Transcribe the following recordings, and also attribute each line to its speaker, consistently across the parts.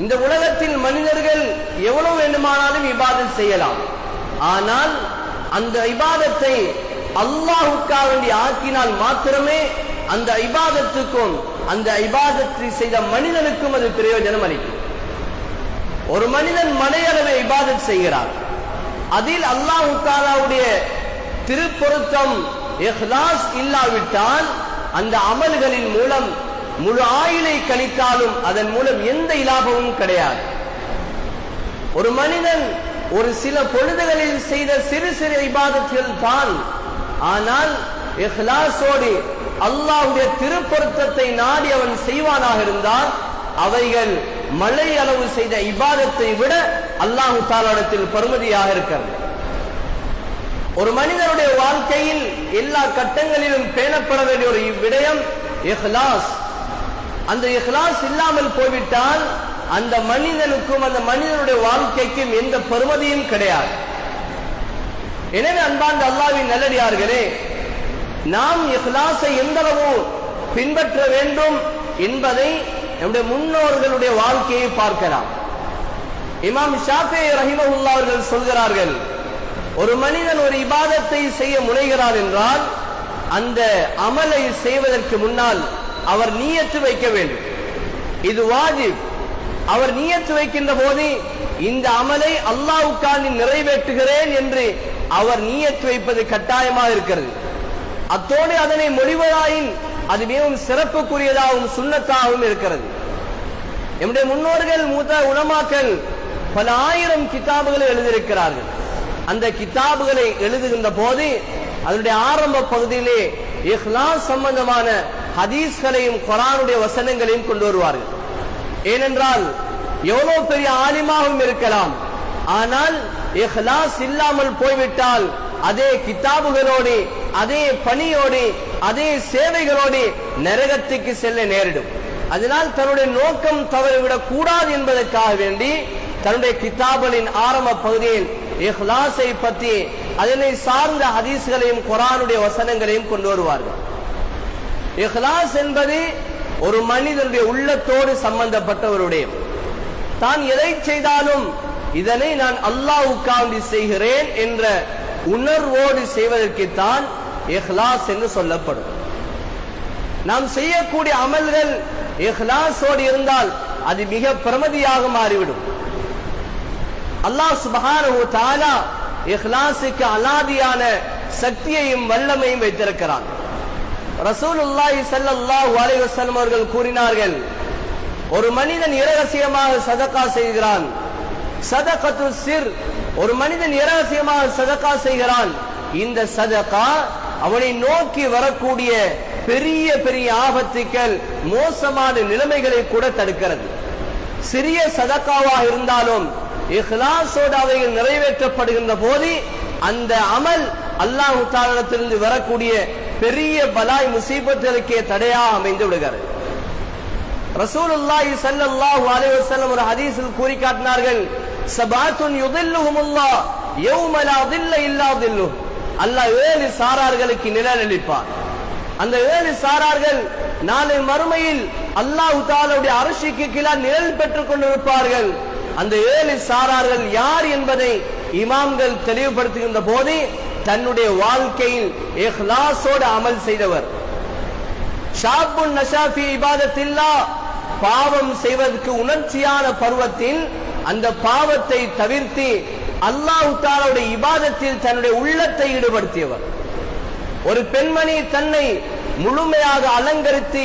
Speaker 1: இந்த உலகத்தில் மனிதர்கள் எவ்வளவு வேண்டுமானாலும் இபாதத் செய்யலாம். ஆனால் அந்த இபாதத்தை அல்லாஹுக்கா வேண்டி ஆக்கினால் மாத்திரமே அந்த இபாதத்துக்கும் அந்த இபாதத்தை செய்த மனிதனுக்கும் அது பிரயோஜனம் அளிக்கும். ஒரு மனிதன் மலையளவை இபாதத் செய்கிறார் அதில் அல்லாஹு தாலாவுடைய திருப்பொருத்தம் இல்லாவிட்டால் அந்த அமல்களின் மூலம் முழு ஆயுளை கழித்தாலும் அதன் மூலம் எந்த இலாபமும் கிடையாது. ஒரு மனிதன் ஒரு சில பொழுதுகளில் செய்த சிறு சிறு இபாதத்தில் தான் ஆனால் இஹ்லாஸோடு அல்லாஹ்வுடைய திருப்பொருத்தத்தை நாடி அவன் செய்வானாக இருந்தால் அவைகள் மழை அளவு செய்த இபாதத்தை விட அல்லாஹு தாலாடத்தில் பருமதியாக இருக்கிறது. ஒரு மனிதனுடைய வாழ்க்கையில் எல்லா கட்டங்களிலும் பேணப்பட வேண்டிய ஒரு விடயம் இஹ்லாஸ். அந்த இஹ்லாஸ் இல்லாமல் போய்விட்டால் அந்த மனிதனுக்கும் அந்த மனிதனுடைய வாழ்க்கைக்கும் எந்த பெருமதியும் கிடையாது. எனவே அன்பார்ந்த அல்லாவின் நல்லடியார்களே நாம் இஹ்லாஸை எந்தளவு பின்பற்ற வேண்டும் என்பதை நம்முடைய முன்னோர்களுடைய வாழ்க்கையை பார்க்கலாம். இமாம் ஷாஃபே ரஹிமஹுல்லா அவர்கள் சொல்கிறார்கள் ஒரு மனிதன் ஒரு இபாதத்தை செய்ய முனைகிறார் என்றால் அந்த அமலை செய்வதற்கு முன்னால் அவர் நீயத்து வைக்க வேண்டும். இது வாஜிப். அவர் நீயத்து வைக்கின்ற போது இந்த அமலை அல்லாவுக்காண்டி நிறைவேற்றுகிறேன் என்று அவர் நீயத்து வைப்பது கட்டாயமாக இருக்கிறது. அத்தோடு அதனை மொழிவதாயின் அது மிகவும் சிறப்புக்குரியதாகவும் சுண்ணத்தாகவும் இருக்கிறது. நம்முடைய முன்னோர்கள் மூத்த உணமாக்கள் பல ஆயிரம் கிதாபுகளை எழுதியிருக்கிறார்கள். அந்த கிதாபுகளை எழுதுகின்ற போது அதனுடைய ஆரம்ப பகுதியிலே இஹ்லாஸ் சம்பந்தமான ஹதீஸ்களையும் குரானுடைய வசனங்களையும் கொண்டு வருவார்கள். ஏனென்றால் எவ்வளவு பெரிய ஆலிமாகவும் இருக்கலாம். ஆனால் இஹ்லாஸ் இல்லாமல் போய்விட்டால் அதே கிதாபுகளோடு அதே பணியோடு அதே சேவைகளோடு நரகத்துக்கு செல்ல நேரிடும். அதனால் தன்னுடைய நோக்கம் தவறிவிடக் கூடாது என்பதற்காக வேண்டி தன்னுடைய கிதாபலின் ஆரம்ப பகுதியில் இஹ்லாஸை பற்றி அதனை சார்ந்த ஹதீஸ்களையும் குரானுடைய வசனங்களையும் கொண்டு வருவார்கள். இஹ்லாஸ் என்பது ஒரு மனிதனுடைய உள்ளத்தோடு சம்பந்தப்பட்ட ஒரு விடயம் தான் எதை செய்தாலும் இதனை நான் அல்லாவுக்காண்டி செய்கிறேன் என்ற உணர்வோடு செய்வதற்குத்தான் இஹ்லாஸ் என்று சொல்லப்படும். நாம் செய்யக்கூடிய அமல்கள் இஹ்லாஸோடு இருந்தால் அது மிக பிரமதியாக மாறிவிடும். அல்லாஹ் சுபஹானஹு தஆலா இஹ்லாஸுக்கு அலாதியான சக்தியையும் வல்லமையும் வைத்திருக்கிறான். ரசூலுல்லாஹி ஸல்லல்லாஹு அலைஹி வஸல்லம் அவர்கள் கூறினார்கள் ஒரு மனிதன் இரகசியமாக சதகா செய்கிறான். சதகத்து சிர் ஒரு மனிதன் இரகசியமாக சதகா செய்கிறான். இந்த சதகா அவனை நோக்கி வரக்கூடிய பெரிய பெரிய ஆபத்துக்கள் மோசமான நிலைமைகளை கூட தடுக்கிறது. சிறிய சதக்காவாக இருந்தாலும் இஹ்லாஸோடு அவைகள் நிறைவேற்றப்படுகின்ற போது அந்த அமல் அல்லாஹு தாலத்திலிருந்து வரக்கூடிய பெரிய பலாய் முசீபத்திற்கே தடையாக அமைந்து விடுகிறது. ரசூலுல்லாஹி ஸல்லல்லாஹு அலைஹி வஸல்லம் ஒரு ஹதீஸில் கூறி காட்டினார்கள் சபாத்துன் யுதில்லுஹுமுல்லாஹ் யௌம லா தில்ல இல்லா தில்லு அல்லாஹ் ஏழு சாரார்களுக்கு நிழல் அளிப்பார். அந்த ஏழு சாரார்கள் நாளை மறுமையில் அல்லாஹ் தாலுடைய அரசுக்கு கீழே நிழல் பெற்றுக் கொண்டிருப்பார்கள். அந்த ஏழு சாரார்கள் யார் என்பதை இமாம்கள் தெளிவுபடுத்துகின்ற போது தன்னுடைய வாழ்க்கையில் இஹ்லாஸோடு அமல் செய்தவர். ஷாபுன் நஷாஃபி இபாதத்தில்லா பாவம் செய்வதற்கு உணர்ச்சியான பருவத்தில் அந்த பாவத்தை தவிர்த்து அல்லாஹ் தாலாவுடைய இபாதத்தில் தன்னுடைய உள்ளத்தை ஈடுபடுத்தியவர். ஒரு பெண்மணி தன்னை முழுமையாக அலங்கரித்து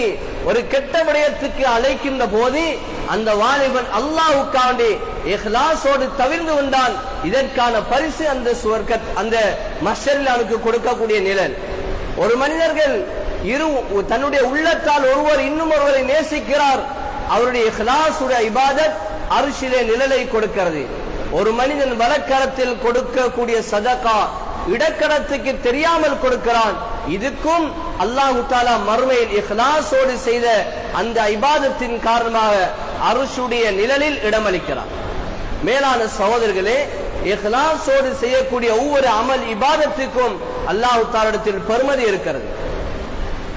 Speaker 1: ஒரு கெட்ட விடயத்துக்கு அழைக்கின்ற போது அந்த வாலிபன் அல்லாவுக்காண்டி இஹ்லாசோடு தவிர்ந்து வந்தான். இதற்கான பரிசு அந்த சுவர்க்க அந்த மஷரில் அவனுக்கு கொடுக்கக்கூடிய நிழல். ஒரு மனிதர்கள் இரு தன்னுடைய உள்ளத்தால் ஒருவர் இன்னும் ஒருவரை நேசிக்கிறார். அவருடைய இஹ்லாசுடைய இபாதத் அரிசிலே நிழலை கொடுக்கிறது. ஒரு மனிதன் வலக்கரத்தில் கொடுக்கக்கூடிய சதகா இடக்கரத்துக்கு தெரியாமல் கொடுக்கிறான். இதுக்கும் அல்லாஹு தாலா மறுமையில் இஹ்லாசோடு செய்த அந்த இபாதத்தின் காரணமாக அருஷுடைய நிழலில் இடமளிக்கிறார். மேலான சகோதரர்களே இஹ்லாசோடு செய்யக்கூடிய ஒவ்வொரு அமல் இபாதத்துக்கும் அல்லாஹு தாலிடத்தில் பெருமதி இருக்கிறது.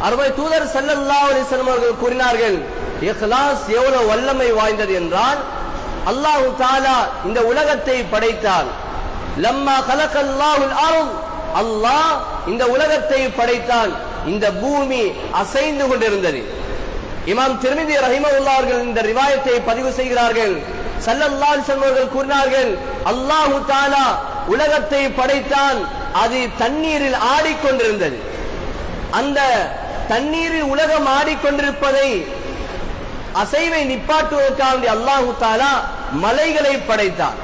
Speaker 1: அருமை தூதர் ஸல்லல்லாஹு அலைஹி அவர்கள் கூறினார்கள் இஹ்லாஸ் எவ்வளவு வல்லமை வாய்ந்தது என்றால் அல்லாஹு தாலா இந்த உலகத்தை படைத்தால் லம்மா கலக்கல்லாஹுல் அருள் அல்லாஹ் இந்த உலகத்தை படைத்தான். இந்த பூமி அசைந்து கொண்டிருந்தது. இமாம் திருமதி ரஹிமவுல்லா அவர்கள் இந்த ரிவாயத்தை பதிவு செய்கிறார்கள். சல்லல்லால் செல்வர்கள் கூறினார்கள் அல்லாஹு தாலா உலகத்தை படைத்தான். அது தண்ணீரில் ஆடிக்கொண்டிருந்தது. அந்த தண்ணீரில் உலகம் ஆடிக்கொண்டிருப்பதை அசைவை நிப்பாட்டுவதற்காக அல்லாஹு தாலா மலைகளை படைத்தான்.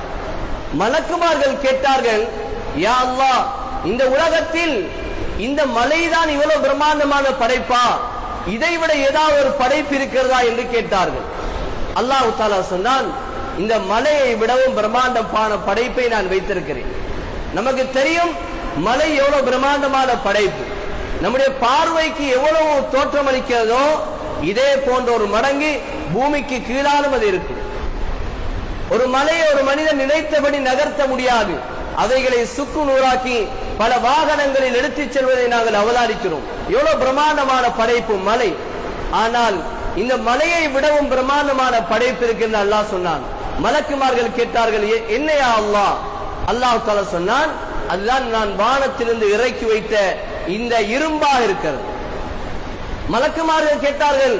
Speaker 1: மலக்குமார்கள் கேட்டார்கள் யா அல்லாஹ் இந்த உலகத்தில் இந்த மலைதான் இவ்வளவு பிரம்மாண்டமான படைப்பா? இதை விட ஏதாவது ஒரு படைப்பு இருக்கிறதா என்று கேட்டார்கள். அல்லாஹு தாலா சொன்னான் இந்த மலையை விடவும் பிரம்மாண்டமான படைப்பை நான் வைத்திருக்கிறேன். நமக்கு தெரியும் மலை எவ்வளவு பிரம்மாண்டமான படைப்பு. நம்முடைய பார்வைக்கு எவ்வளவு தோற்றம் அளிக்கிறதோ இதே போன்ற ஒரு மடங்கு பூமிக்கு கீழாலும் அது இருக்கும். ஒரு மலையை ஒரு மனிதன் நினைத்தபடி நகர்த்த முடியாது. அவைகளை சுக்கு நூறாக்கி பல வாகனங்களில் எடுத்துச் செல்வதை நாங்கள் அவதானிக்கிறோம். எவ்வளவு பிரமாண்டமான படைப்பு மலை. ஆனால் இந்த மலையை விடவும் பிரமாண்டமான படைப்பு இருக்கின்ற அல்லாஹ் சொன்னான். மலக்குமார்கள் கேட்டார்கள் என்னையா அல்லாஹ்? அல்லாஹ் தாலா சொன்னான் அதுதான் நான் வானத்திலிருந்து இறக்கி வைத்த இந்த இரும்பாக இருக்கிறது. மலக்குமார்கள் கேட்டார்கள்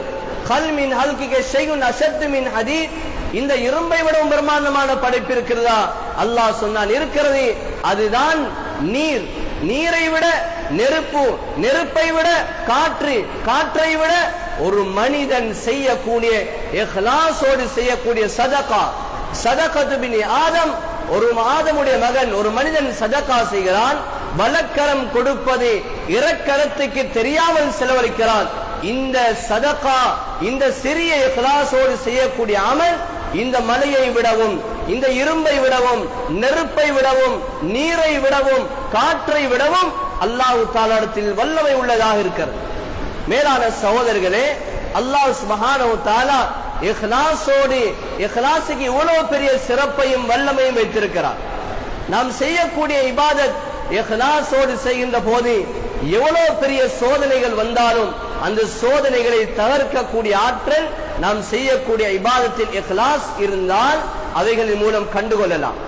Speaker 1: கல் மின் ஹல்கிக ஷைகுன் அஷத்து மின் ஹதீத். இந்த இரும்பை விடவும் பிரமாண்டமான படைப்பு இருக்கிறதா? அல்லாஹ் சொன்னான் இருக்கிறது. அதுதான் நீர் நீரை விட நெருப்பு நெருப்பை விட காற்று காற்றை விட ஒரு மனிதன் செய்யக்கூடிய எஹ்லாசோடு செய்யக்கூடிய சதகா. சதகத்து பின் ஆதம் ஒரு ஆதமுடைய மகன் ஒரு மனிதன் சதகா செய்கிறான் வலக்கரம் கொடுப்பது இரக்கரத்துக்கு தெரியாமல் செலவழிக்கிறான். இந்த சதகா இந்த சிறிய இஹ்லாசோடு செய்யக்கூடிய அமல் இந்த மலையை விடவும் இந்த இரும்பை விடவும் நெருப்பை விடவும் நீரை விடவும் காற்றை விடவும் அல்லாஹ் தாலாடத்தில் வல்லமை உள்ளதாக இருக்கிறது. மேலான சகோதரர்களே அல்லாஹ் மகானவு தாலா இஹ்லாஸோடு இஹ்லாஸுக்கு இவ்வளவு பெரிய சிறப்பையும் வல்லமையும் வைத்திருக்கிறார். நாம் செய்யக்கூடிய இபாதத் இஹ்லாஸோடு செய்கின்ற போது எவ்வளவு பெரிய சோதனைகள் வந்தாலும் அந்த சோதனைகளை தகர்க்கக்கூடிய ஆற்றல் நாம் செய்யக்கூடிய இபாதத்தில் இஹ்லாஸ் இருந்தால் அவைகளின் மூலம் கண்டுகொள்ளலாம்.